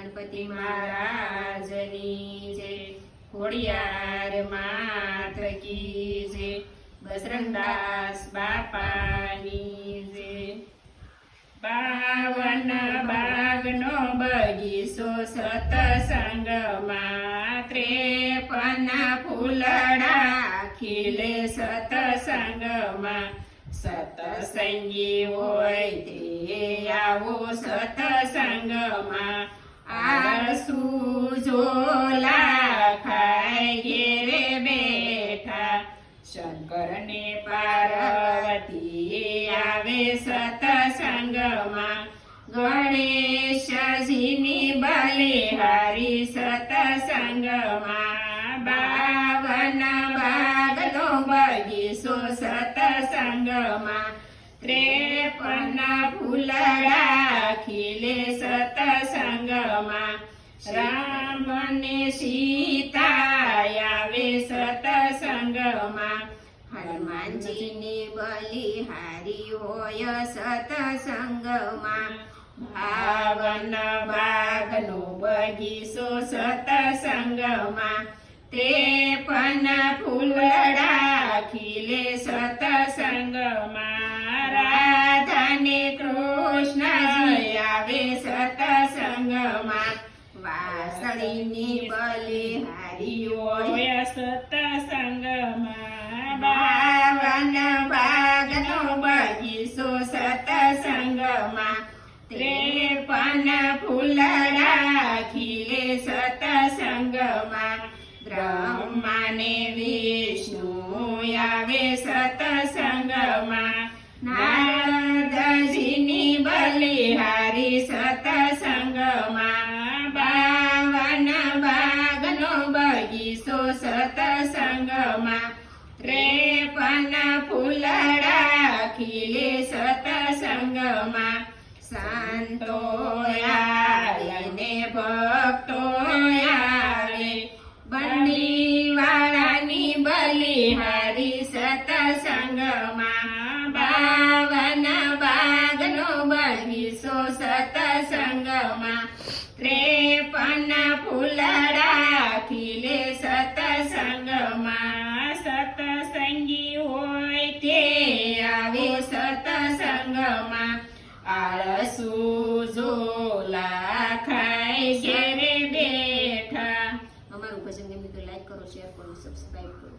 ગણપતિ મહારાજની જય ખોડિયાર માત કી જય બજરંગદાસ બાપાની જય બાવન બાગનો બગીચો સતસંગમાં ત્રેપન ફૂલડા ખીલે સતસંગમાં સતસંગી હોય તે આવો સતસંગમાં આસુ ઝોલા ખાય ઘેરે બેઠા. શંકર ને પાર્વતી આવે સતસંગમાં. ગણેશજીની બલિહારી સતસંગમાં. બાવન બાગનો બગીચો સતસંગમાં. ત્રેપન ફૂલડા ખીલે સતસંગમાં રામ ને સીતા આવે સતસંગમાં. હનુમાનજીની બલિહારી હોય સતસંગમાં. ભાવન બાગનો બગીચો સતસંગમાં. ત્રેપન ફૂલડા ખીલે સતસંગમાં. રાધાને વાસળીની બલિહારી હોય. સતસંગમાં બાવન બાગનો બગીચો સતસંગમાં ત્રેપન ફૂલડા ખીલે સતસંગમાં બ્રહ્માને વિષ્ણુ આવે સતસંગમાં નારદજીની બલિહારી સતસંગમાં બગીચો રે પન ફૂલડા ખીલે સતસંગમાં શાંતો આવીને ભક્તો આવે બંડીવાળાની બલિહારી સતસંગમાં બાવન બાગનો બગીચો સતસંગમાં ત્રેપન ફૂલડા અખિલે સતસંગમાં સતસંગી હોય તે આવે સતસંગમાં આળસુ ઝોલા ખાય ઘેરે બેઠા. અમારું ભજન ગમે તો લાઈક કરો શેર કરો સબસ્ક્રાઈબ કરો.